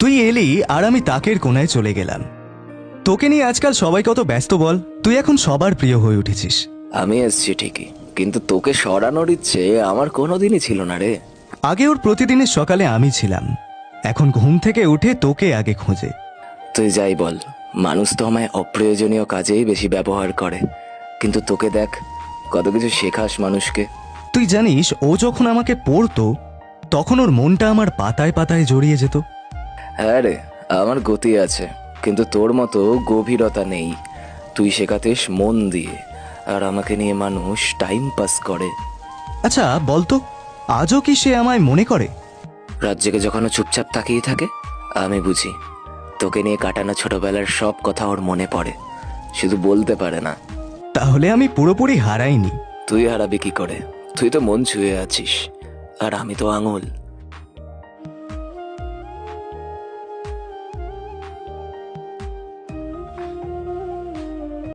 তুই এলি আর আমি তাকের কোনায় চলে গেলাম। তোকে নিয়ে আজকাল সবাই কত ব্যস্ত বল তুই এখন সবার প্রিয় হয়ে উঠেছিস। আমি এসছি ঠিকই কিন্তু তোকে সরানোর ইচ্ছে আমার কোনোদিনই ছিল না রে। আগে ওর প্রতিদিনের সকালে আমি ছিলাম। এখন ঘুম থেকে উঠে তোকে আগে খোঁজে। তুই যাই বল মানুষ তো আমায় অপ্রয়োজনীয় কাজেই বেশি ব্যবহার করে। কিন্তু তোকে দেখ কত কিছু শেখাস মানুষকে। তুই জানিস ও যখন আমাকে পড়তো তখন ওর মনটা আমার পাতায় পাতায় জড়িয়ে যেত। হ্যাঁ রে আমার গতি আছে কিন্তু তোর মতো গভীরতা নেই। তুই শেখাতিস মন দিয়ে আর আমাকে নিয়ে মানুষ টাইম পাস করে। আচ্ছা বলতো আজও কি সে আমায় মনে করে? রাজ্যকে যখন ও চুপচাপ তাকিয়ে থাকে আমি বুঝি তোকে নিয়ে কাটানো ছোটবেলার সব কথা ওর মনে পড়ে শুধু বলতে পারে না। তাহলে আমি পুরোপুরি হারাইনি। তুই হারাবি কি করে? তুই তো মন ছুঁয়ে আছিস আর আমি তো আঙুল।